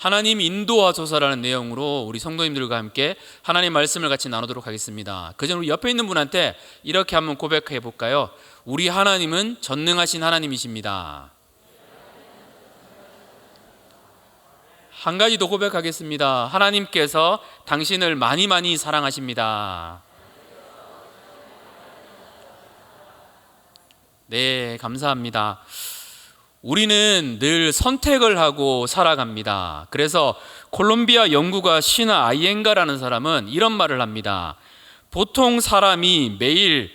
하나님 인도하소서라는 내용으로 우리 성도님들과 함께 하나님 말씀을 같이 나누도록 하겠습니다. 그 전 우리 옆에 있는 분한테 이렇게 한번 고백해 볼까요? 우리 하나님은 전능하신 하나님이십니다. 한 가지 더 고백하겠습니다. 하나님께서 당신을 많이 많이 사랑하십니다. 네, 감사합니다. 우리는 늘 선택을 하고 살아갑니다. 그래서 콜롬비아 연구가 시나 아이엔가라는 사람은 이런 말을 합니다. 보통 사람이 매일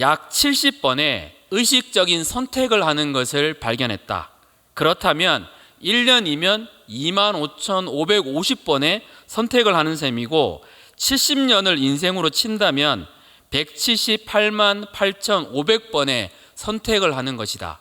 약 70번의 의식적인 선택을 하는 것을 발견했다. 그렇다면 1년이면 25,550번의 선택을 하는 셈이고 70년을 인생으로 친다면 178만 8,500번의 선택을 하는 것이다.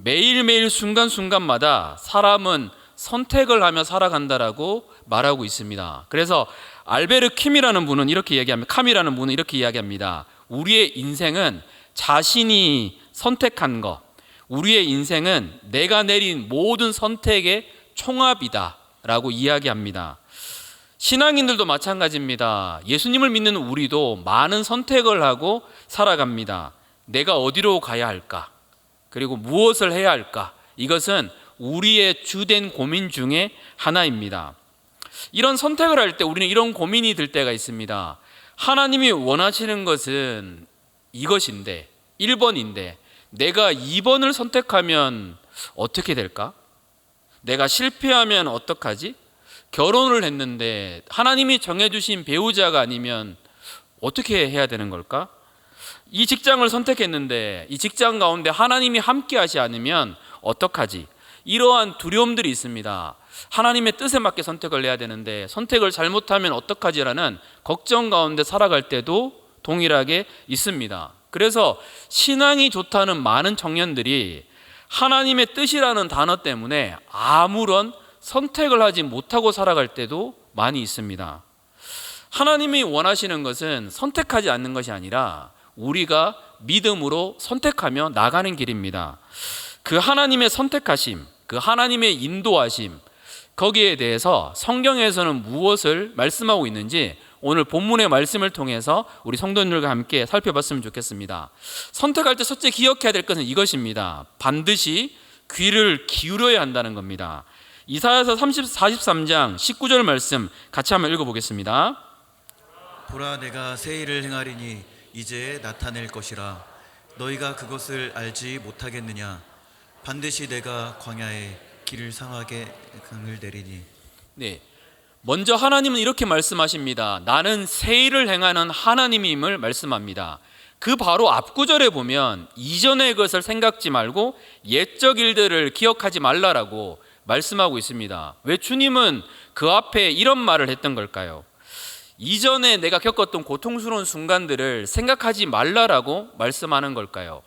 매일매일 순간순간마다 사람은 선택을 하며 살아간다라고 말하고 있습니다. 그래서 알베르 킴이라는 분은 이렇게 이야기합니다. 캄이라는 분은 이렇게 이야기합니다. 우리의 인생은 자신이 선택한 것, 우리의 인생은 내가 내린 모든 선택의 총합이다라고 이야기합니다. 신앙인들도 마찬가지입니다. 예수님을 믿는 우리도 많은 선택을 하고 살아갑니다. 내가 어디로 가야 할까? 그리고 무엇을 해야 할까? 이것은 우리의 주된 고민 중에 하나입니다. 이런 선택을 할 때 우리는 이런 고민이 들 때가 있습니다. 하나님이 원하시는 것은 이것인데, 1번인데, 내가 2번을 선택하면 어떻게 될까? 내가 실패하면 어떡하지? 결혼을 했는데 하나님이 정해주신 배우자가 아니면 어떻게 해야 되는 걸까? 이 직장을 선택했는데 이 직장 가운데 하나님이 함께 하지 않으면 어떡하지? 이러한 두려움들이 있습니다. 하나님의 뜻에 맞게 선택을 해야 되는데 선택을 잘못하면 어떡하지라는 걱정 가운데 살아갈 때도 동일하게 있습니다. 그래서 신앙이 좋다는 많은 청년들이 하나님의 뜻이라는 단어 때문에 아무런 선택을 하지 못하고 살아갈 때도 많이 있습니다. 하나님이 원하시는 것은 선택하지 않는 것이 아니라 우리가 믿음으로 선택하며 나가는 길입니다. 그 하나님의 선택하심, 그 하나님의 인도하심, 거기에 대해서 성경에서는 무엇을 말씀하고 있는지 오늘 본문의 말씀을 통해서 우리 성도님들과 함께 살펴봤으면 좋겠습니다. 선택할 때 첫째 기억해야 될 것은 이것입니다. 반드시 귀를 기울여야 한다는 겁니다. 이사야서 30, 43장 19절 말씀 같이 한번 읽어보겠습니다. 보라 내가 새 일을 행하리니 이제 나타낼 것이라 너희가 그것을 알지 못하겠느냐 반드시 내가 광야에 길을 상하게 강을 내리니 네. 먼저 하나님은 이렇게 말씀하십니다. 나는 새 일을 행하는 하나님임을 말씀합니다. 그 바로 앞구절에 보면 이전의 것을 생각지 말고 옛적 일들을 기억하지 말라라고 말씀하고 있습니다. 왜 주님은 그 앞에 이런 말을 했던 걸까요? 이전에 내가 겪었던 고통스러운 순간들을 생각하지 말라라고 말씀하는 걸까요?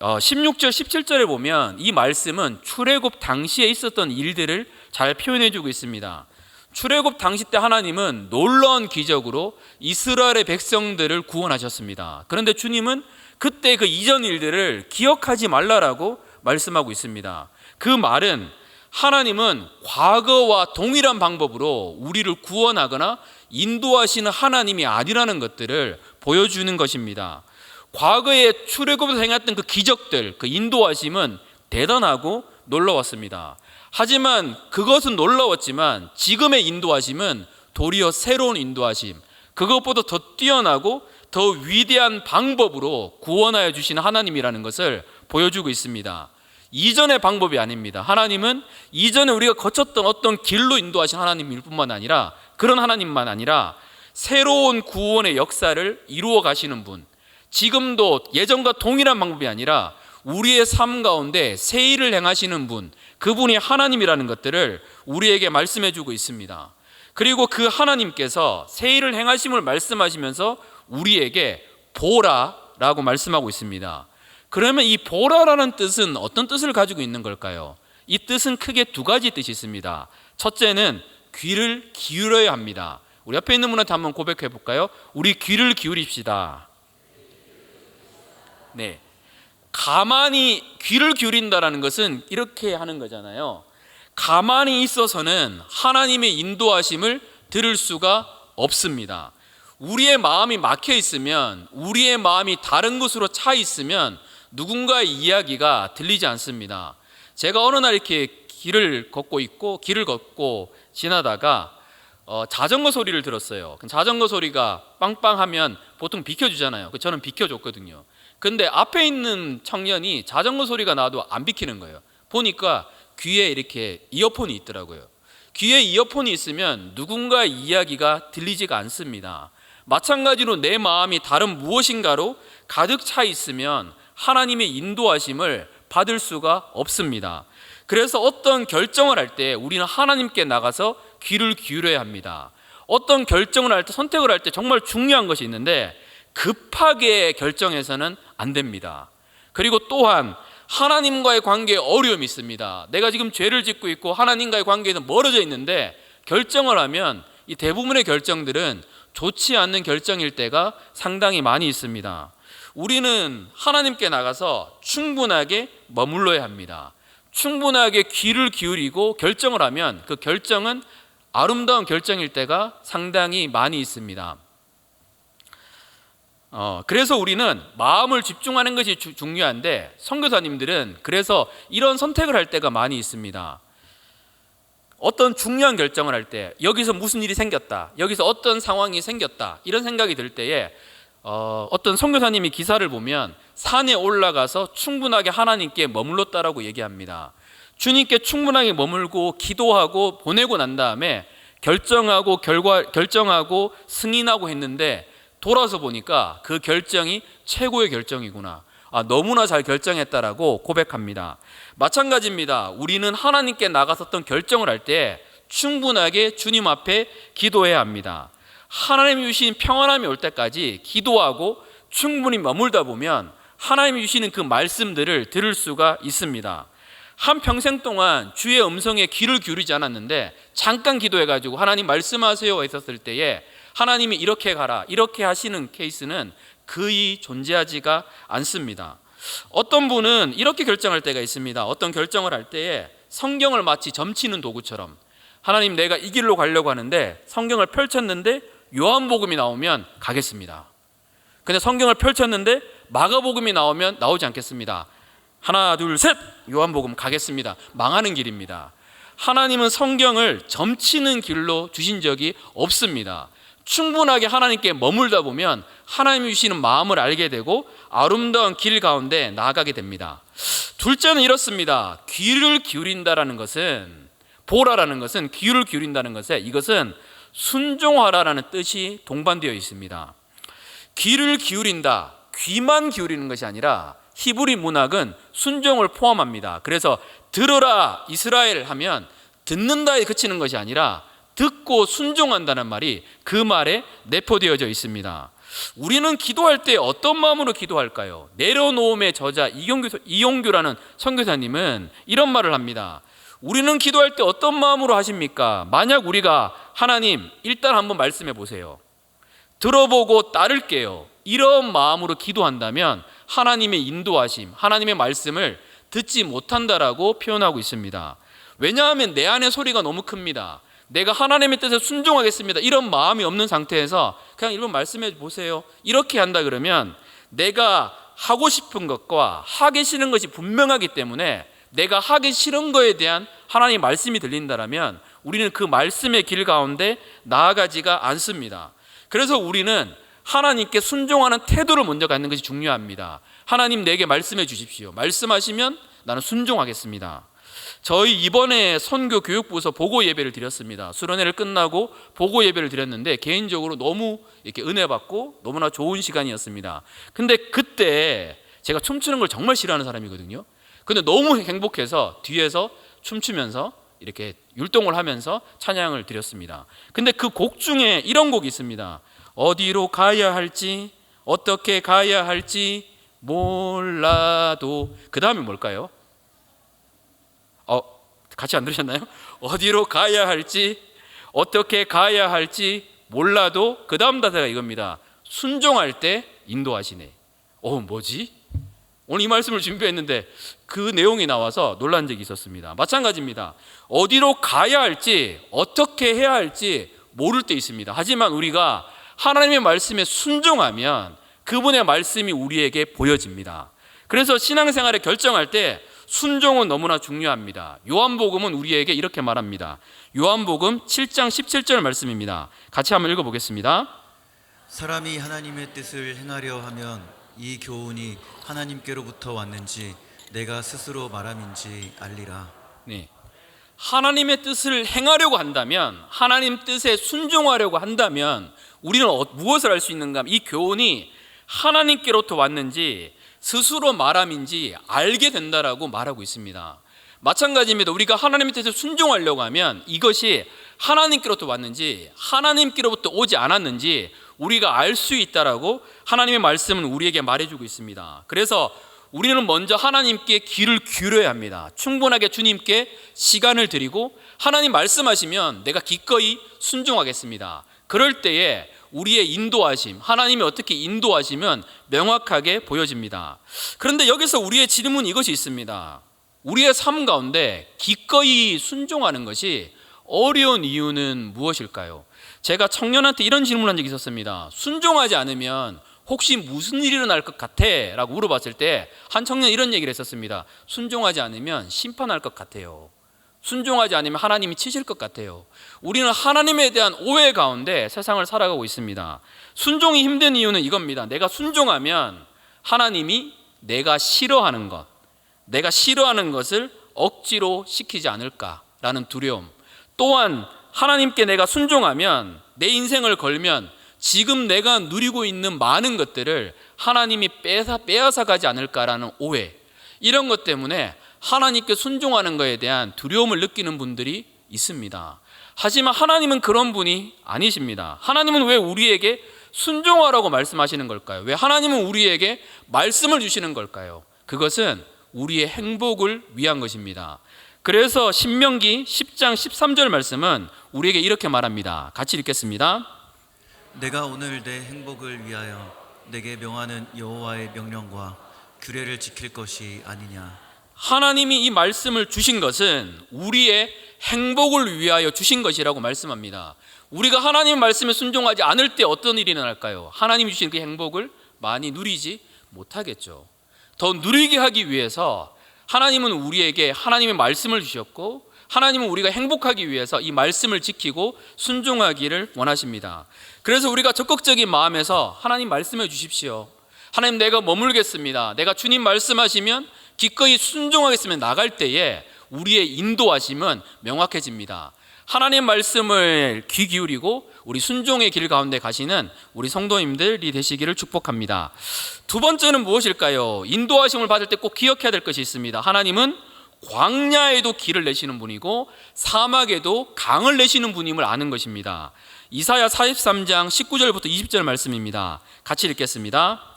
어, 16절, 17절에 보면 이 말씀은 출애굽 당시에 있었던 일들을 잘 표현해 주고 있습니다. 출애굽 당시 때 하나님은 놀라운 기적으로 이스라엘의 백성들을 구원하셨습니다. 그런데 주님은 그때 그 이전 일들을 기억하지 말라라고 말씀하고 있습니다. 그 말은 하나님은 과거와 동일한 방법으로 우리를 구원하거나 인도하시는 하나님이 아니라는 것들을 보여주는 것입니다. 과거에 출애굽에서 행했던 그 기적들, 그 인도하심은 대단하고 놀라웠습니다. 하지만 그것은 놀라웠지만 지금의 인도하심은 도리어 새로운 인도하심, 그것보다 더 뛰어나고 더 위대한 방법으로 구원하여 주시는 하나님이라는 것을 보여주고 있습니다. 이전의 방법이 아닙니다. 하나님은 이전에 우리가 거쳤던 어떤 길로 인도하신 하나님일 뿐만 아니라 그런 하나님만 아니라 새로운 구원의 역사를 이루어 가시는 분, 지금도 예전과 동일한 방법이 아니라 우리의 삶 가운데 새 일을 행하시는 분, 그분이 하나님이라는 것들을 우리에게 말씀해 주고 있습니다. 그리고 그 하나님께서 새 일을 행하심을 말씀하시면서 우리에게 보라라고 말씀하고 있습니다. 그러면 이 보라라는 뜻은 어떤 뜻을 가지고 있는 걸까요? 이 뜻은 크게 두 가지 뜻이 있습니다. 첫째는 귀를 기울여야 합니다. 우리 옆에 있는 분한테 한번 고백해 볼까요? 우리 귀를 기울입시다. 네. 가만히 귀를 기울인다라는 것은 이렇게 하는 거잖아요. 가만히 있어서는 하나님의 인도하심을 들을 수가 없습니다. 우리의 마음이 막혀 있으면, 우리의 마음이 다른 곳으로 차 있으면 누군가의 이야기가 들리지 않습니다. 제가 어느 날 이렇게 길을 걷고 있고, 길을 걷고 지나다가 어, 자전거 소리를 들었어요. 그 자전거 소리가 빵빵하면 보통 비켜주잖아요. 그 저는 비켜줬거든요. 근데 앞에 있는 청년이 자전거 소리가 나도 안 비키는 거예요. 보니까 귀에 이렇게 이어폰이 있더라고요. 귀에 이어폰이 있으면 누군가의 이야기가 들리지가 않습니다. 마찬가지로 내 마음이 다른 무엇인가로 가득 차 있으면 하나님의 인도하심을 받을 수가 없습니다. 그래서 어떤 결정을 할 때 우리는 하나님께 나가서 귀를 기울여야 합니다. 어떤 결정을 할 때 선택을 할 때 정말 중요한 것이 있는데 급하게 결정해서는 안 됩니다. 그리고 또한 하나님과의 관계에 어려움이 있습니다. 내가 지금 죄를 짓고 있고 하나님과의 관계에서 멀어져 있는데 결정을 하면 이 대부분의 결정들은 좋지 않는 결정일 때가 상당히 많이 있습니다. 우리는 하나님께 나가서 충분하게 머물러야 합니다. 충분하게 귀를 기울이고 결정을 하면 그 결정은 아름다운 결정일 때가 상당히 많이 있습니다. 어, 그래서 우리는 마음을 집중하는 것이 주- 중요한데 선교사님들은 그래서 이런 선택을 할 때가 많이 있습니다. 어떤 중요한 결정을 할 때 여기서 무슨 일이 생겼다, 여기서 어떤 상황이 생겼다 이런 생각이 들 때에 어, 어떤 선교사님이 기사를 보면 산에 올라가서 충분하게 하나님께 머물렀다라고 얘기합니다. 주님께 충분하게 머물고 기도하고 보내고 난 다음에 결정하고 결과 결정하고 승인하고 했는데 돌아서 보니까 그 결정이 최고의 결정이구나. 아, 너무나 잘 결정했다라고 고백합니다. 마찬가지입니다. 우리는 하나님께 나가섰던 결정을 할 때 충분하게 주님 앞에 기도해야 합니다. 하나님이 주신 평안함이 올 때까지 기도하고 충분히 머물다 보면 하나님이 주시는 그 말씀들을 들을 수가 있습니다. 한 평생 동안 주의 음성에 귀를 기울이지 않았는데 잠깐 기도해 가지고 하나님 말씀하세요 했었을 때에 하나님이 이렇게 가라 이렇게 하시는 케이스는 거의 존재하지가 않습니다. 어떤 분은 이렇게 결정할 때가 있습니다. 어떤 결정을 할 때에 성경을 마치 점치는 도구처럼 하나님 내가 이 길로 가려고 하는데 성경을 펼쳤는데 요한복음이 나오면 가겠습니다. 근데 성경을 펼쳤는데 마가복음이 나오면 나오지 않겠습니다. 하나 둘 셋 요한복음 가겠습니다. 망하는 길입니다. 하나님은 성경을 점치는 길로 주신 적이 없습니다. 충분하게 하나님께 머물다 보면 하나님이 주시는 마음을 알게 되고 아름다운 길 가운데 나아가게 됩니다. 둘째는 이렇습니다. 귀를 기울인다라는 것은 보라라는 것은 귀를 기울인다는 것에 이것은 순종하라라는 뜻이 동반되어 있습니다. 귀를 기울인다. 귀만 기울이는 것이 아니라 히브리 문학은 순종을 포함합니다. 그래서 들어라 이스라엘 하면 듣는다에 그치는 것이 아니라 듣고 순종한다는 말이 그 말에 내포되어져 있습니다. 우리는 기도할 때 어떤 마음으로 기도할까요? 내려놓음의 저자 이용규, 이용규라는 선교사님은 이런 말을 합니다. 우리는 기도할 때 어떤 마음으로 하십니까? 만약 우리가 하나님 일단 한번 말씀해 보세요. 들어보고 따를게요. 이런 마음으로 기도한다면 하나님의 인도하심, 하나님의 말씀을 듣지 못한다라고 표현하고 있습니다. 왜냐하면 내 안의 소리가 너무 큽니다. 내가 하나님의 뜻에 순종하겠습니다. 이런 마음이 없는 상태에서 그냥 일본 말씀해 보세요. 이렇게 한다 그러면 내가 하고 싶은 것과 하기 싫은 것이 분명하기 때문에 내가 하기 싫은 거에 대한 하나님의 말씀이 들린다라면 우리는 그 말씀의 길 가운데 나아가지가 않습니다. 그래서 우리는 하나님께 순종하는 태도를 먼저 갖는 것이 중요합니다. 하나님 내게 말씀해 주십시오. 말씀하시면 나는 순종하겠습니다. 저희 이번에 선교 교육부에서 보고 예배를 드렸습니다. 수련회를 끝나고 보고 예배를 드렸는데 개인적으로 너무 이렇게 은혜 받고 너무나 좋은 시간이었습니다. 근데 그때 제가 춤추는 걸 정말 싫어하는 사람이거든요. 근데 너무 행복해서 뒤에서 춤추면서 이렇게 율동을 하면서 찬양을 드렸습니다. 근데 그 곡 중에 이런 곡이 있습니다. 어디로 가야 할지 어떻게 가야 할지 몰라도 그 다음에 뭘까요? 어 같이 안 들으셨나요? 어디로 가야 할지 어떻게 가야 할지 몰라도 그 다음 다사가 이겁니다. 순종할 때 인도하시네. 어 뭐지? 오늘 이 말씀을 준비했는데 그 내용이 나와서 놀란 적이 있었습니다. 마찬가지입니다. 어디로 가야 할지 어떻게 해야 할지 모를 때 있습니다. 하지만 우리가 하나님의 말씀에 순종하면 그분의 말씀이 우리에게 보여집니다. 그래서 신앙생활에 결정할 때 순종은 너무나 중요합니다. 요한복음은 우리에게 이렇게 말합니다. 요한복음 7장 17절 말씀입니다. 같이 한번 읽어보겠습니다. 사람이 하나님의 뜻을 행하려 하면 이 교훈이 하나님께로부터 왔는지 내가 스스로 말함인지 알리라. 네. 하나님의 뜻을 행하려고 한다면 하나님 뜻에 순종하려고 한다면 우리는 어- 무엇을 할수 있는가? 이 교훈이 하나님께로부터 왔는지 스스로 말함인지 알게 된다라고 말하고 있습니다. 마찬가지입니다. 우리가 하나님의 뜻에 순종하려고 하면 이것이 하나님께로부터 왔는지 하나님께로부터 오지 않았는지 우리가 알 수 있다라고 하나님의 말씀은 우리에게 말해주고 있습니다. 그래서 우리는 먼저 하나님께 귀를 기울여야 합니다. 충분하게 주님께 시간을 드리고 하나님 말씀하시면 내가 기꺼이 순종하겠습니다. 그럴 때에 우리의 인도하심, 하나님이 어떻게 인도하시면 명확하게 보여집니다. 그런데 여기서 우리의 질문 이것이 있습니다. 우리의 삶 가운데 기꺼이 순종하는 것이 어려운 이유는 무엇일까요? 제가 청년한테 이런 질문한 적이 있었습니다. 순종하지 않으면 혹시 무슨 일이 일어날 것 같아? 라고 물어봤을 때 한 청년 이런 얘기를 했었습니다. 순종하지 않으면 심판할 것 같아요. 순종하지 않으면 하나님이 치실 것 같아요. 우리는 하나님에 대한 오해 가운데 세상을 살아가고 있습니다. 순종이 힘든 이유는 이겁니다. 내가 순종하면 하나님이 내가 싫어하는 것, 내가 싫어하는 것을 억지로 시키지 않을까라는 두려움. 또한 하나님께 내가 순종하면 내 인생을 걸면 지금 내가 누리고 있는 많은 것들을 하나님이 빼앗아, 빼앗아 가지 않을까라는 오해. 이런 것 때문에 하나님께 순종하는 것에 대한 두려움을 느끼는 분들이 있습니다. 하지만 하나님은 그런 분이 아니십니다. 하나님은 왜 우리에게 순종하라고 말씀하시는 걸까요? 왜 하나님은 우리에게 말씀을 주시는 걸까요? 그것은 우리의 행복을 위한 것입니다. 그래서 신명기 10장 13절 말씀은 우리에게 이렇게 말합니다. 같이 읽겠습니다. 내가 오늘 내 행복을 위하여 내게 명하는 여호와의 명령과 규례를 지킬 것이 아니냐. 하나님이 이 말씀을 주신 것은 우리의 행복을 위하여 주신 것이라고 말씀합니다. 우리가 하나님 말씀에 순종하지 않을 때 어떤 일이 일어날까요? 하나님이 주신 그 행복을 많이 누리지 못하겠죠. 더 누리게 하기 위해서 하나님은 우리에게 하나님의 말씀을 주셨고 하나님은 우리가 행복하기 위해서 이 말씀을 지키고 순종하기를 원하십니다. 그래서 우리가 적극적인 마음에서 하나님 말씀해 주십시오. 하나님 내가 머물겠습니다. 내가 주님 말씀하시면 기꺼이 순종하겠으면 나갈 때에 우리의 인도하심은 명확해집니다. 하나님 말씀을 귀 기울이고 우리 순종의 길 가운데 가시는 우리 성도님들이 되시기를 축복합니다. 두 번째는 무엇일까요? 인도하심을 받을 때 꼭 기억해야 될 것이 있습니다. 하나님은 광야에도 길을 내시는 분이고 사막에도 강을 내시는 분임을 아는 것입니다. 이사야 43장 19절부터 20절 말씀입니다. 같이 읽겠습니다.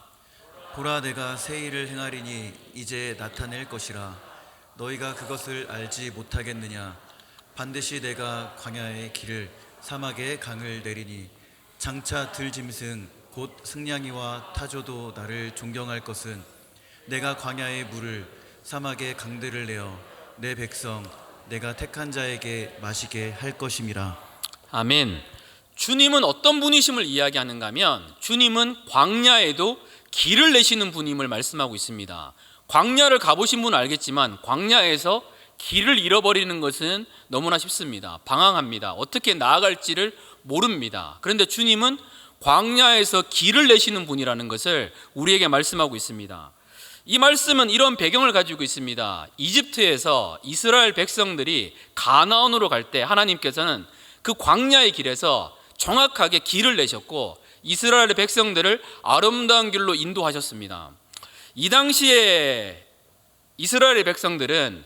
보라 내가 새 일을 행하리니 이제 나타낼 것이라. 너희가 그것을 알지 못하겠느냐? 반드시 내가 광야의 길을 사막의 강을 내리니 장차 들짐승 곧 승냥이와 타조도 나를 존경할 것은 내가 광야의 물을 사막의 강들을 내어 내 백성 내가 택한 자에게 마시게 할 것임이라. 아멘. 주님은 어떤 분이심을 이야기하는가 하면 주님은 광야에도 길을 내시는 분임을 말씀하고 있습니다. 광야를 가보신 분은 알겠지만 광야에서 길을 잃어버리는 것은 너무나 쉽습니다. 방황합니다. 어떻게 나아갈지를 모릅니다. 그런데 주님은 광야에서 길을 내시는 분이라는 것을 우리에게 말씀하고 있습니다. 이 말씀은 이런 배경을 가지고 있습니다. 이집트에서 이스라엘 백성들이 가나안으로 갈 때 하나님께서는 그 광야의 길에서 정확하게 길을 내셨고 이스라엘의 백성들을 아름다운 길로 인도하셨습니다. 이 당시에 이스라엘의 백성들은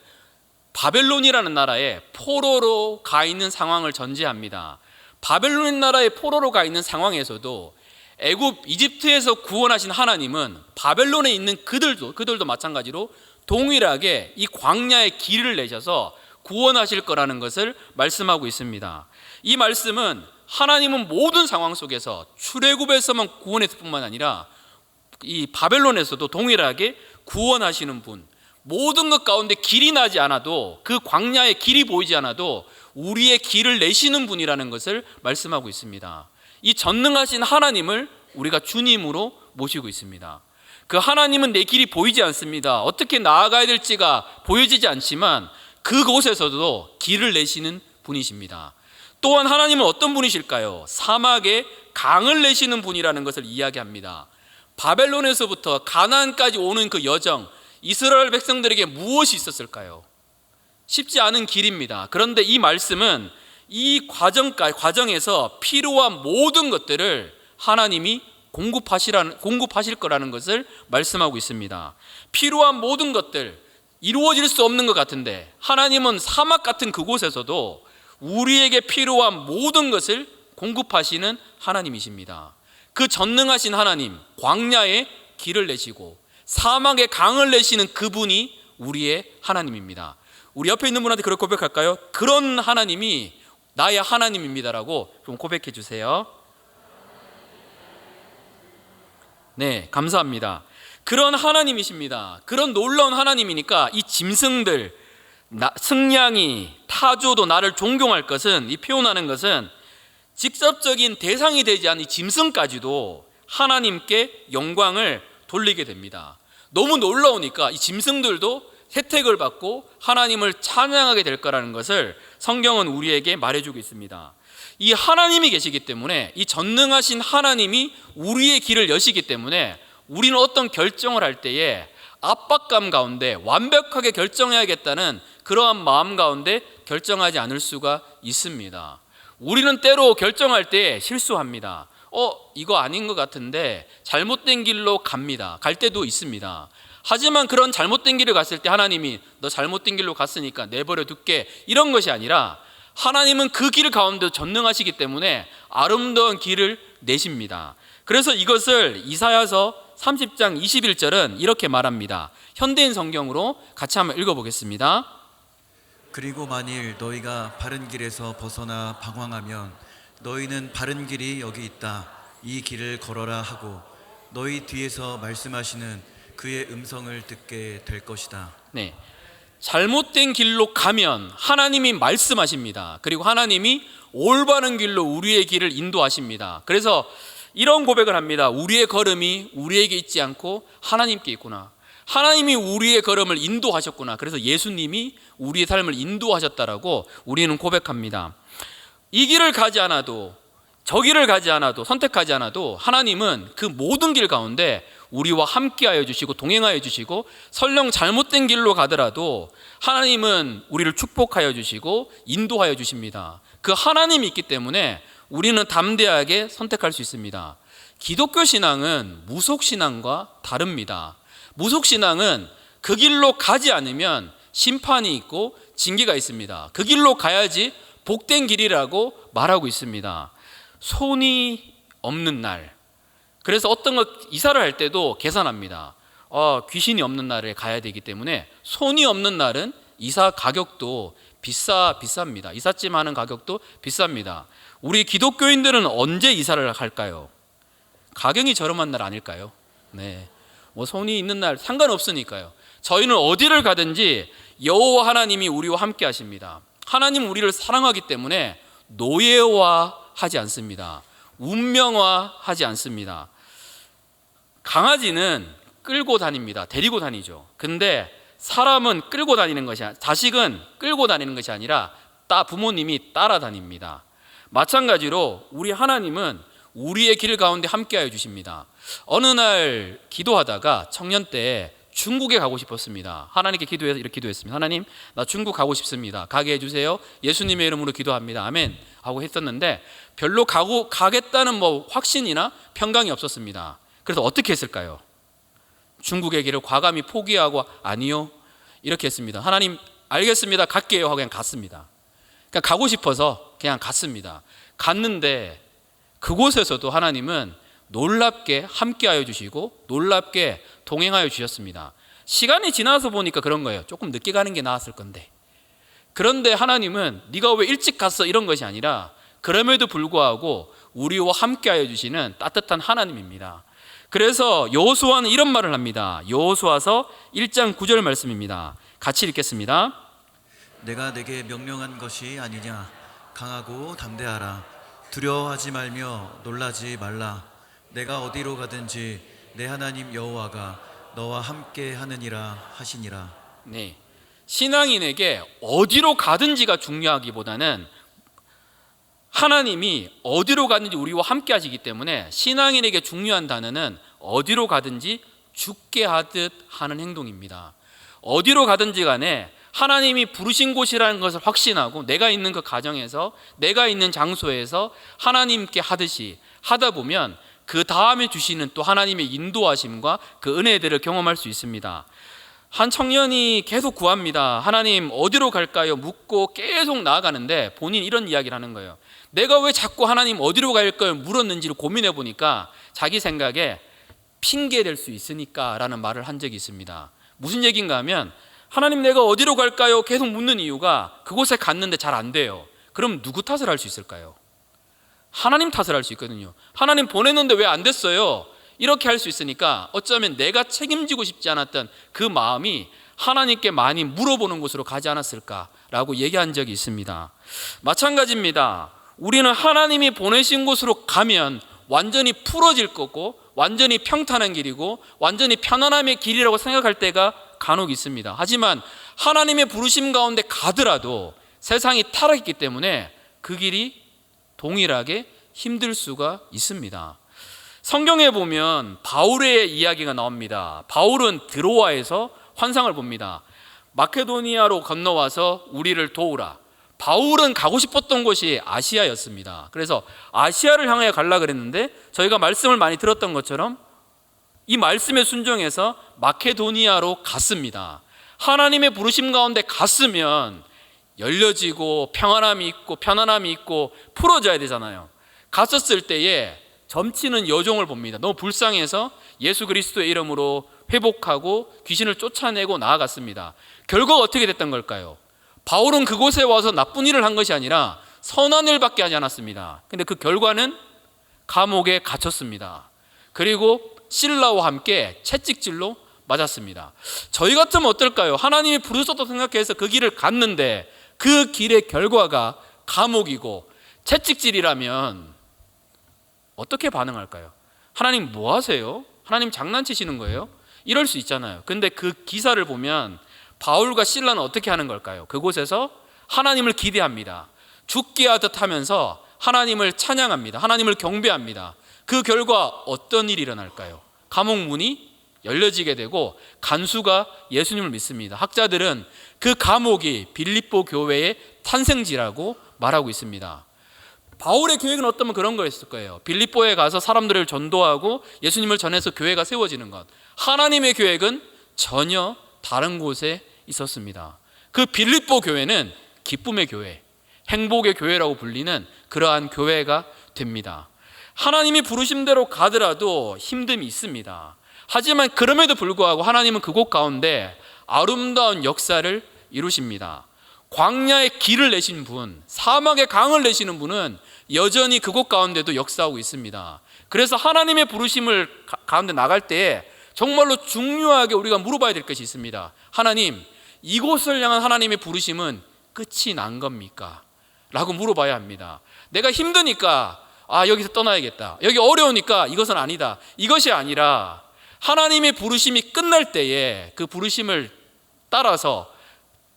바벨론이라는 나라에 포로로 가 있는 상황을 전제합니다. 바벨론 나라의 포로로 가 있는 상황에서도 애굽 이집트에서 구원하신 하나님은 바벨론에 있는 그들도 그들도 마찬가지로 동일하게 이 광야의 길을 내셔서 구원하실 거라는 것을 말씀하고 있습니다. 이 말씀은 하나님은 모든 상황 속에서 출애굽에서만 구원했을 뿐만 아니라 이 바벨론에서도 동일하게 구원하시는 분, 모든 것 가운데 길이 나지 않아도 그 광야에 길이 보이지 않아도 우리의 길을 내시는 분이라는 것을 말씀하고 있습니다. 이 전능하신 하나님을 우리가 주님으로 모시고 있습니다. 그 하나님은 내 길이 보이지 않습니다. 어떻게 나아가야 될지가 보여지지 않지만 그곳에서도 길을 내시는 분이십니다. 또한 하나님은 어떤 분이실까요? 사막에 강을 내시는 분이라는 것을 이야기합니다. 바벨론에서부터 가나안까지 오는 그 여정, 이스라엘 백성들에게 무엇이 있었을까요? 쉽지 않은 길입니다. 그런데 이 말씀은 이 과정까 과정에서 필요한 모든 것들을 하나님이 공급하시라는 공급하실 거라는 것을 말씀하고 있습니다. 필요한 모든 것들 이루어질 수 없는 것 같은데 하나님은 사막 같은 그곳에서도 우리에게 필요한 모든 것을 공급하시는 하나님이십니다. 그 전능하신 하나님, 광야에 길을 내시고 사막에 강을 내시는 그분이 우리의 하나님입니다. 우리 옆에 있는 분한테 그렇게 고백할까요? 그런 하나님이 나의 하나님입니다라고 좀 고백해 주세요. 네, 감사합니다. 그런 하나님이십니다. 그런 놀라운 하나님이니까 이 짐승들, 나, 승냥이, 타조도 나를 존경할 것은 이 표현하는 것은 직접적인 대상이 되지 않은 이 짐승까지도 하나님께 영광을 돌리게 됩니다. 너무 놀라우니까 이 짐승들도 혜택을 받고 하나님을 찬양하게 될 거라는 것을 성경은 우리에게 말해주고 있습니다. 이 하나님이 계시기 때문에 이 전능하신 하나님이 우리의 길을 여시기 때문에 우리는 어떤 결정을 할 때에 압박감 가운데 완벽하게 결정해야겠다는 그러한 마음 가운데 결정하지 않을 수가 있습니다. 우리는 때로 결정할 때 실수합니다. 어, 이거 아닌 것 같은데 잘못된 길로 갑니다. 갈 때도 있습니다. 하지만 그런 잘못된 길을 갔을 때 하나님이 너 잘못된 길로 갔으니까 내버려 둘게 이런 것이 아니라 하나님은 그 길 가운데 전능하시기 때문에 아름다운 길을 내십니다. 그래서 이것을 이사야서 30장 21절은 이렇게 말합니다. 현대인 성경으로 같이 한번 읽어보겠습니다. 그리고 만일 너희가 바른 길에서 벗어나 방황하면 너희는 바른 길이 여기 있다 이 길을 걸어라 하고 너희 뒤에서 말씀하시는 그의 음성을 듣게 될 것이다. 네. 잘못된 길로 가면 하나님이 말씀하십니다. 그리고 하나님이 올바른 길로 우리의 길을 인도하십니다. 그래서 이런 고백을 합니다. 우리의 걸음이 우리에게 있지 않고 하나님께 있구나. 하나님이 우리의 걸음을 인도하셨구나. 그래서 예수님이 우리의 삶을 인도하셨다라고 우리는 고백합니다. 이 길을 가지 않아도 저 길을 가지 않아도 선택하지 않아도 하나님은 그 모든 길 가운데 우리와 함께하여 주시고 동행하여 주시고 설령 잘못된 길로 가더라도 하나님은 우리를 축복하여 주시고 인도하여 주십니다. 그 하나님이 있기 때문에 우리는 담대하게 선택할 수 있습니다. 기독교 신앙은 무속 신앙과 다릅니다. 무속 신앙은 그 길로 가지 않으면 심판이 있고 징계가 있습니다. 그 길로 가야지 복된 길이라고 말하고 있습니다. 손이 없는 날. 그래서 어떤 것 이사를 할 때도 계산합니다. 어, 귀신이 없는 날에 가야 되기 때문에 손이 없는 날은 이사 가격도 비싸 비쌉니다. 이삿짐 하는 가격도 비쌉니다. 우리 기독교인들은 언제 이사를 할까요? 가격이 저렴한 날 아닐까요? 네. 뭐 손이 있는 날 상관없으니까요. 저희는 어디를 가든지 여호와 하나님이 우리와 함께 하십니다. 하나님 우리를 사랑하기 때문에 노예화 하지 않습니다. 운명화 하지 않습니다. 강아지는 끌고 다닙니다. 데리고 다니죠. 근데 사람은 끌고 다니는 것이 자식은 끌고 다니는 것이 아니라 따 부모님이 따라다닙니다. 마찬가지로 우리 하나님은 우리의 길 가운데 함께하여 주십니다. 어느 날 기도하다가 청년 때 중국에 가고 싶었습니다. 하나님께 기도해서 이렇게 기도했습니다. 하나님, 나 중국 가고 싶습니다. 가게 해주세요. 예수님의 이름으로 기도합니다. 아멘. 하고 했었는데 별로 가고 가겠다는 뭐 확신이나 평강이 없었습니다. 그래서 어떻게 했을까요? 중국의 길을 과감히 포기하고 아니요 이렇게 했습니다. 하나님 알겠습니다. 갈게요 하고 그냥 갔습니다. 그러니까 가고 싶어서 그냥 갔습니다. 갔는데 그곳에서도 하나님은 놀랍게 함께하여 주시고 놀랍게 동행하여 주셨습니다. 시간이 지나서 보니까 그런 거예요. 조금 늦게 가는 게 나았을 건데. 그런데 하나님은 네가 왜 일찍 갔어 이런 것이 아니라 그럼에도 불구하고 우리와 함께하여 주시는 따뜻한 하나님입니다. 그래서 여호수아는 이런 말을 합니다. 여호수아서 1장 9절 말씀입니다. 같이 읽겠습니다. 내가 내게 명령한 것이 아니냐 강하고 담대하라 두려워하지 말며 놀라지 말라 내가 어디로 가든지 내 하나님 여호와가 너와 함께 하느니라 하시니라 네. 신앙인에게 어디로 가든지가 중요하기보다는 하나님이 어디로 가든지 우리와 함께 하시기 때문에 신앙인에게 중요한 단어는 어디로 가든지 죽게 하듯 하는 행동입니다. 어디로 가든지 간에 하나님이 부르신 곳이라는 것을 확신하고 내가 있는 그 가정에서 내가 있는 장소에서 하나님께 하듯이 하다 보면 그 다음에 주시는 또 하나님의 인도하심과 그 은혜들을 경험할 수 있습니다. 한 청년이 계속 구합니다. 하나님 어디로 갈까요? 묻고 계속 나아가는데 본인 이런 이야기를 하는 거예요. 내가 왜 자꾸 하나님 어디로 갈까요? 물었는지를 고민해 보니까 자기 생각에 핑계 될 수 있으니까라는 말을 한 적이 있습니다. 무슨 얘기인가 하면 하나님 내가 어디로 갈까요? 계속 묻는 이유가 그곳에 갔는데 잘 안 돼요. 그럼 누구 탓을 할 수 있을까요? 하나님 탓을 할 수 있거든요. 하나님 보냈는데 왜 안 됐어요? 이렇게 할 수 있으니까 어쩌면 내가 책임지고 싶지 않았던 그 마음이 하나님께 많이 물어보는 곳으로 가지 않았을까라고 얘기한 적이 있습니다. 마찬가지입니다. 우리는 하나님이 보내신 곳으로 가면 완전히 풀어질 거고 완전히 평탄한 길이고 완전히 편안함의 길이라고 생각할 때가 간혹 있습니다. 하지만 하나님의 부르심 가운데 가더라도 세상이 타락했기 때문에 그 길이 동일하게 힘들 수가 있습니다. 성경에 보면 바울의 이야기가 나옵니다. 바울은 드로아에서 환상을 봅니다. 마케도니아로 건너와서 우리를 도우라. 바울은 가고 싶었던 곳이 아시아였습니다. 그래서 아시아를 향해 갈라 그랬는데 저희가 말씀을 많이 들었던 것처럼 이 말씀에 순종해서 마케도니아로 갔습니다. 하나님의 부르심 가운데 갔으면 열려지고 평안함이 있고 편안함이 있고 풀어져야 되잖아요. 갔었을 때에 점치는 여종을 봅니다. 너무 불쌍해서 예수 그리스도의 이름으로 회복하고 귀신을 쫓아내고 나아갔습니다. 결과가 어떻게 됐던 걸까요? 바울은 그곳에 와서 나쁜 일을 한 것이 아니라 선한 일밖에 하지 않았습니다. 근데 그 결과는 감옥에 갇혔습니다. 그리고 신라와 함께 채찍질로 맞았습니다. 저희 같으면 어떨까요? 하나님이 부르셨다고 생각해서 그 길을 갔는데 그 길의 결과가 감옥이고 채찍질이라면 어떻게 반응할까요? 하나님 뭐 하세요? 하나님 장난치시는 거예요? 이럴 수 있잖아요. 근데 그 기사를 보면 바울과 신라는 어떻게 하는 걸까요? 그곳에서 하나님을 기대합니다. 죽게 하듯 하면서 하나님을 찬양합니다. 하나님을 경배합니다. 그 결과 어떤 일이 일어날까요? 감옥 문이 열려지게 되고 간수가 예수님을 믿습니다. 학자들은 그 감옥이 빌립보 교회의 탄생지라고 말하고 있습니다. 바울의 계획은 어쩌면 그런 거였을 거예요. 빌립보에 가서 사람들을 전도하고 예수님을 전해서 교회가 세워지는 것. 하나님의 계획은 전혀 다른 곳에 있었습니다. 그 빌립보 교회는 기쁨의 교회, 행복의 교회라고 불리는 그러한 교회가 됩니다. 하나님이 부르심대로 가더라도 힘듦이 있습니다. 하지만 그럼에도 불구하고 하나님은 그곳 가운데 아름다운 역사를 이루십니다. 광야의 길을 내신 분, 사막의 강을 내시는 분은 여전히 그곳 가운데도 역사하고 있습니다. 그래서 하나님의 부르심을 가- 가운데 나갈 때에 정말로 중요하게 우리가 물어봐야 될 것이 있습니다. 하나님, 이곳을 향한 하나님의 부르심은 끝이 난 겁니까? 라고 물어봐야 합니다. 내가 힘드니까 아, 여기서 떠나야겠다. 여기 어려우니까 이것은 아니다. 이것이 아니라 하나님의 부르심이 끝날 때에 그 부르심을 따라서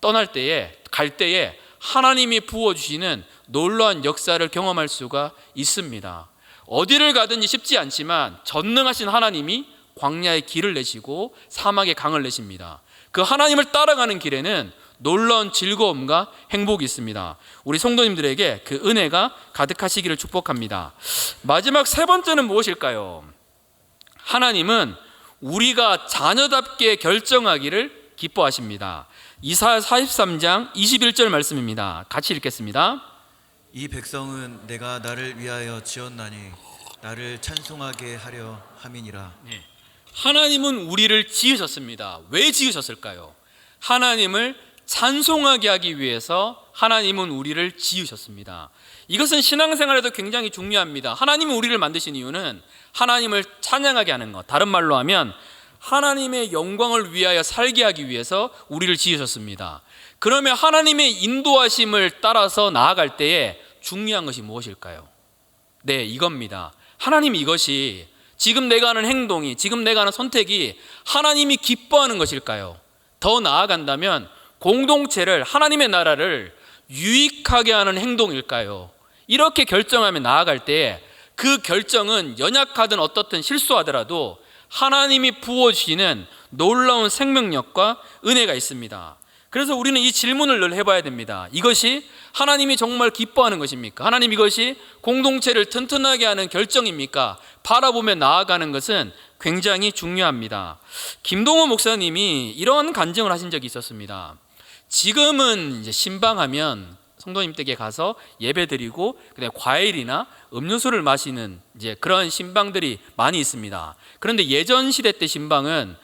떠날 때에 갈 때에 하나님이 부어 주시는 놀라운 역사를 경험할 수가 있습니다. 어디를 가든지 쉽지 않지만 전능하신 하나님이 광야의 길을 내시고 사막의 강을 내십니다. 그 하나님을 따라가는 길에는 놀라운 즐거움과 행복이 있습니다. 우리 성도님들에게 그 은혜가 가득하시기를 축복합니다. 마지막 세 번째는 무엇일까요? 하나님은 우리가 자녀답게 결정하기를 기뻐하십니다. 이사 43장 21절 말씀입니다. 같이 읽겠습니다. 이 백성은 내가 나를 위하여 지었나니 나를 찬송하게 하려 함이니라 하나님은 우리를 지으셨습니다. 왜 지으셨을까요? 하나님을 찬송하게 하기 위해서 하나님은 우리를 지으셨습니다. 이것은 신앙생활에도 굉장히 중요합니다. 하나님은 우리를 만드신 이유는 하나님을 찬양하게 하는 것. 다른 말로 하면 하나님의 영광을 위하여 살게 하기 위해서 우리를 지으셨습니다. 그러면 하나님의 인도하심을 따라서 나아갈 때에 중요한 것이 무엇일까요? 네, 이겁니다. 하나님 이것이 지금 내가 하는 행동이, 지금 내가 하는 선택이 하나님이 기뻐하는 것일까요? 더 나아간다면 공동체를, 하나님의 나라를 유익하게 하는 행동일까요? 이렇게 결정하며 나아갈 때 그 결정은 연약하든 어떻든 실수하더라도 하나님이 부어주시는 놀라운 생명력과 은혜가 있습니다. 그래서 우리는 이 질문을 늘 해봐야 됩니다. 이것이 하나님이 정말 기뻐하는 것입니까? 하나님 이것이 공동체를 튼튼하게 하는 결정입니까? 바라보며 나아가는 것은 굉장히 중요합니다. 김동호 목사님이 이런 간증을 하신 적이 있었습니다. 지금은 이제 신방하면 성도님 댁에 가서 예배드리고 그다음에 과일이나 음료수를 마시는 이제 그런 신방들이 많이 있습니다. 그런데 예전 시대 때 신방은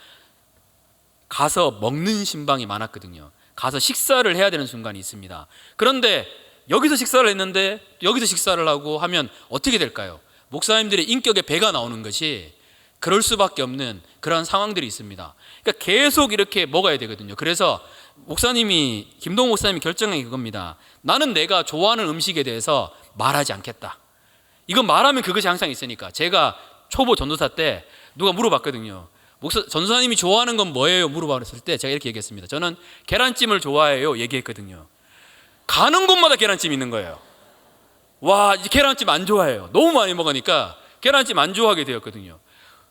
가서 먹는 신방이 많았거든요. 가서 식사를 해야 되는 순간이 있습니다. 그런데 여기서 식사를 했는데 여기서 식사를 하고 하면 어떻게 될까요? 목사님들의 인격에 배가 나오는 것이 그럴 수밖에 없는 그런 상황들이 있습니다. 그러니까 계속 이렇게 먹어야 되거든요. 그래서 목사님이 김동 목사님이 결정한 게 그겁니다. 나는 내가 좋아하는 음식에 대해서 말하지 않겠다. 이건 말하면 그것이 항상 있으니까 제가 초보 전도사 때 누가 물어봤거든요. 목사 전도사님이 좋아하는 건 뭐예요? 물어봤을 때 제가 이렇게 얘기했습니다. 저는 계란찜을 좋아해요. 얘기했거든요. 가는 곳마다 계란찜 있는 거예요. 와, 이제 계란찜 안 좋아해요. 너무 많이 먹으니까 계란찜 안 좋아하게 되었거든요.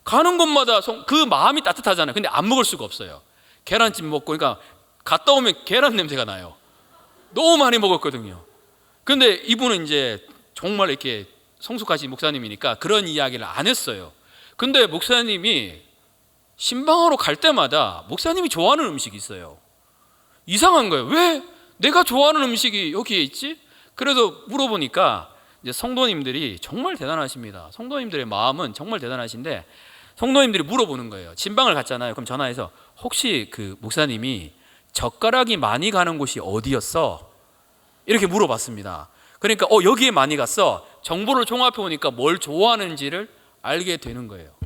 가는 곳마다 성- 그 마음이 따뜻하잖아요. 근데 안 먹을 수가 없어요. 계란찜 먹고 그러니까 갔다 오면 계란 냄새가 나요. 너무 많이 먹었거든요. 근데 이분은 이제 정말 이렇게 성숙하신 목사님이니까 그런 이야기를 안 했어요. 근데 목사님이 신방으로 갈 때마다 목사님이 좋아하는 음식이 있어요. 이상한 거예요. 왜 내가 좋아하는 음식이 여기에 있지? 그래서 물어보니까 이제 성도님들이 정말 대단하십니다. 성도님들의 마음은 정말 대단하신데 성도님들이 물어보는 거예요. 신방을 갔잖아요. 그럼 전화해서 혹시 그 목사님이 젓가락이 많이 가는 곳이 어디였어? 이렇게 물어봤습니다. 그러니까 어 여기에 많이 갔어. 정보를 종합해 보니까 뭘 좋아하는지를 알게 되는 거예요.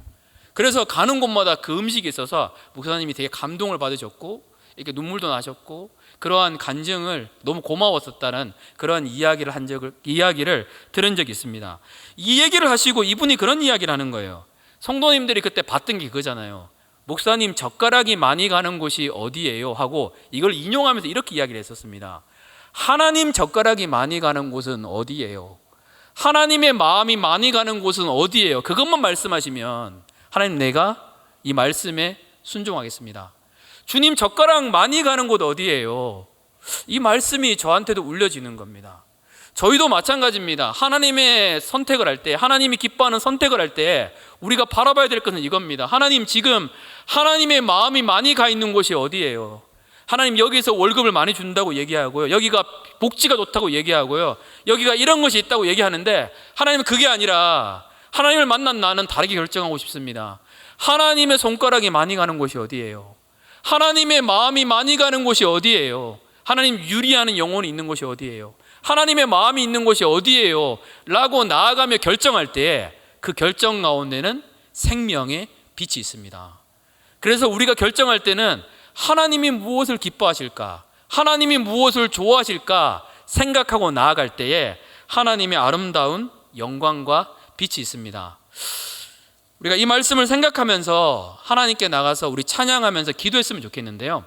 그래서 가는 곳마다 그 음식이 있어서 목사님이 되게 감동을 받으셨고 이렇게 눈물도 나셨고 그러한 간증을 너무 고마웠었다는 그런 이야기를 한 적을 이야기를 들은 적이 있습니다. 이 얘기를 하시고 이분이 그런 이야기를 하는 거예요. 성도님들이 그때 봤던 게 그거잖아요. 목사님 젓가락이 많이 가는 곳이 어디예요? 하고 이걸 인용하면서 이렇게 이야기를 했었습니다. 하나님 젓가락이 많이 가는 곳은 어디예요? 하나님의 마음이 많이 가는 곳은 어디예요? 그것만 말씀하시면 하나님 내가 이 말씀에 순종하겠습니다. 주님 젓가락 많이 가는 곳 어디예요? 이 말씀이 저한테도 울려지는 겁니다. 저희도 마찬가지입니다. 하나님의 선택을 할 때, 하나님이 기뻐하는 선택을 할 때, 우리가 바라봐야 될 것은 이겁니다. 하나님 지금 하나님의 마음이 많이 가 있는 곳이 어디예요? 하나님 여기서 월급을 많이 준다고 얘기하고요. 여기가 복지가 좋다고 얘기하고요. 여기가 이런 것이 있다고 얘기하는데 하나님은 그게 아니라 하나님을 만난 나는 다르게 결정하고 싶습니다. 하나님의 손가락이 많이 가는 곳이 어디예요? 하나님의 마음이 많이 가는 곳이 어디예요? 하나님 유리하는 영혼이 있는 곳이 어디예요? 하나님의 마음이 있는 곳이 어디예요? 라고 나아가며 결정할 때 그 결정 가운데는 생명의 빛이 있습니다. 그래서 우리가 결정할 때는 하나님이 무엇을 기뻐하실까? 하나님이 무엇을 좋아하실까? 생각하고 나아갈 때에 하나님의 아름다운 영광과 빛이 있습니다. 우리가 이 말씀을 생각하면서 하나님께 나가서 우리 찬양하면서 기도했으면 좋겠는데요.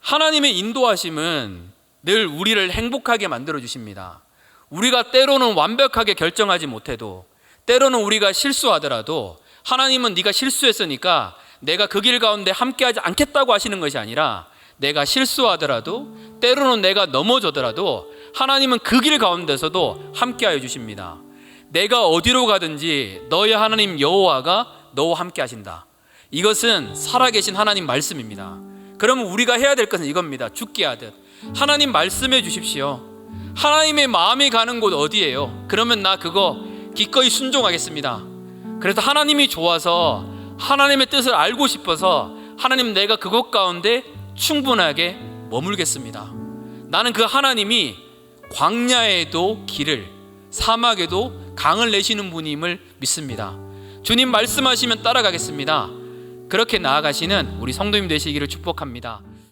하나님의 인도하심은 늘 우리를 행복하게 만들어 주십니다. 우리가 때로는 완벽하게 결정하지 못해도 때로는 우리가 실수하더라도 하나님은 네가 실수했으니까 내가 그 길 가운데 함께하지 않겠다고 하시는 것이 아니라 내가 실수하더라도 때로는 내가 넘어져더라도 하나님은 그 길 가운데서도 함께하여 주십니다. 내가 어디로 가든지 너의 하나님 여호와가 너와 함께 하신다. 이것은 살아계신 하나님 말씀입니다. 그러면 우리가 해야 될 것은 이겁니다. 죽게 하듯 하나님 말씀해 주십시오. 하나님의 마음이 가는 곳 어디예요? 그러면 나 그거 기꺼이 순종하겠습니다. 그래서 하나님이 좋아서 하나님의 뜻을 알고 싶어서 하나님 내가 그곳 가운데 충분하게 머물겠습니다. 나는 그 하나님이 광야에도 길을 사막에도 강을 내시는 분임을 믿습니다. 주님 말씀하시면 따라가겠습니다. 그렇게 나아가시는 우리 성도님 되시기를 축복합니다.